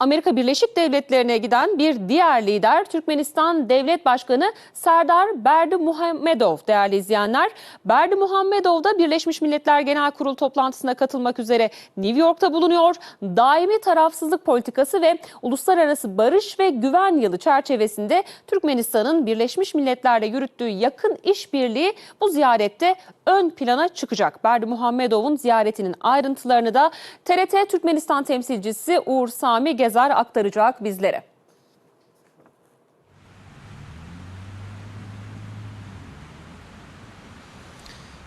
Amerika Birleşik Devletleri'ne giden bir diğer lider Türkmenistan Devlet Başkanı Serdar Berdi Muhammedov değerli izleyenler. Berdi Muhammedov da Birleşmiş Milletler Genel Kurulu toplantısına katılmak üzere New York'ta bulunuyor. Daimi tarafsızlık politikası ve uluslararası barış ve güven yılı çerçevesinde Türkmenistan'ın Birleşmiş Milletler'le yürüttüğü yakın işbirliği bu ziyarette ön plana çıkacak. Berdi Muhammedov'un ziyaretinin ayrıntılarını da TRT Türkmenistan temsilcisi Uğur Sami Gezer aktaracak bizlere.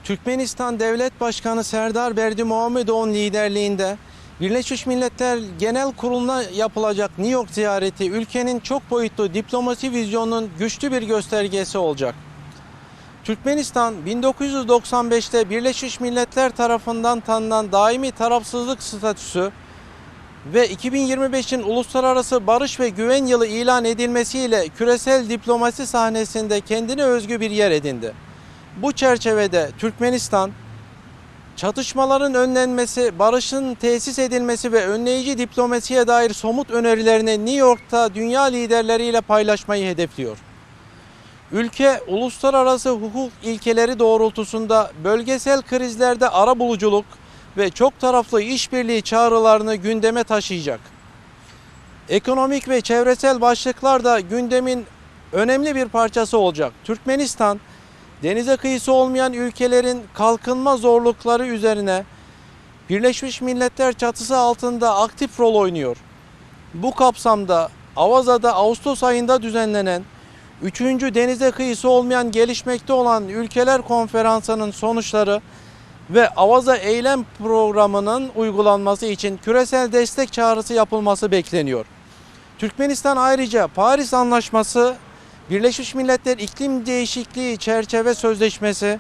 Türkmenistan Devlet Başkanı Serdar Berdi Muhammedov'un liderliğinde Birleşmiş Milletler Genel Kurulu'na yapılacak New York ziyareti ülkenin çok boyutlu diplomasi vizyonunun güçlü bir göstergesi olacak. Türkmenistan 1995'te Birleşmiş Milletler tarafından tanınan daimi tarafsızlık statüsü ve 2025'in uluslararası barış ve güven yılı ilan edilmesiyle küresel diplomasi sahnesinde kendine özgü bir yer edindi. Bu çerçevede Türkmenistan çatışmaların önlenmesi, barışın tesis edilmesi ve önleyici diplomasiye dair somut önerilerini New York'ta dünya liderleriyle paylaşmayı hedefliyor. Ülke uluslararası hukuk ilkeleri doğrultusunda bölgesel krizlerde arabuluculuk ve çok taraflı işbirliği çağrılarını gündeme taşıyacak. Ekonomik ve çevresel başlıklar da gündemin önemli bir parçası olacak. Türkmenistan denize kıyısı olmayan ülkelerin kalkınma zorlukları üzerine Birleşmiş Milletler çatısı altında aktif rol oynuyor. Bu kapsamda Avaza'da Ağustos ayında düzenlenen 3. denize kıyısı olmayan gelişmekte olan ülkeler konferansının sonuçları ve Avaza eylem programının uygulanması için küresel destek çağrısı yapılması bekleniyor. Türkmenistan ayrıca Paris Anlaşması, Birleşmiş Milletler İklim Değişikliği Çerçeve Sözleşmesi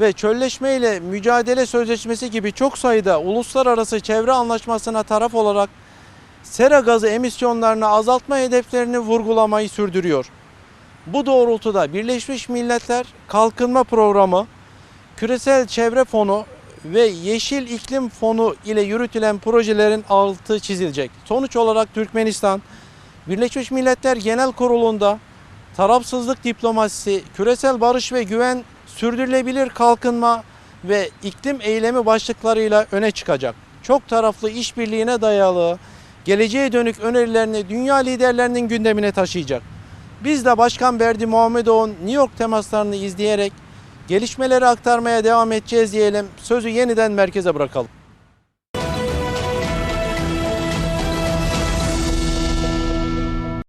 ve Çölleşme ile Mücadele Sözleşmesi gibi çok sayıda uluslararası çevre anlaşmasına taraf olarak sera gazı emisyonlarını azaltma hedeflerini vurgulamayı sürdürüyor. Bu doğrultuda Birleşmiş Milletler Kalkınma Programı, Küresel Çevre Fonu ve Yeşil İklim Fonu ile yürütülen projelerin altı çizilecek. Sonuç olarak Türkmenistan, Birleşmiş Milletler Genel Kurulu'nda tarafsızlık diplomasisi, küresel barış ve güven, sürdürülebilir kalkınma ve iklim eylemi başlıklarıyla öne çıkacak. Çok taraflı işbirliğine dayalı, geleceğe dönük önerilerini dünya liderlerinin gündemine taşıyacak. Biz de Başkan Berdi Muhammedov'un New York temaslarını izleyerek gelişmeleri aktarmaya devam edeceğiz diyelim. Sözü yeniden merkeze bırakalım.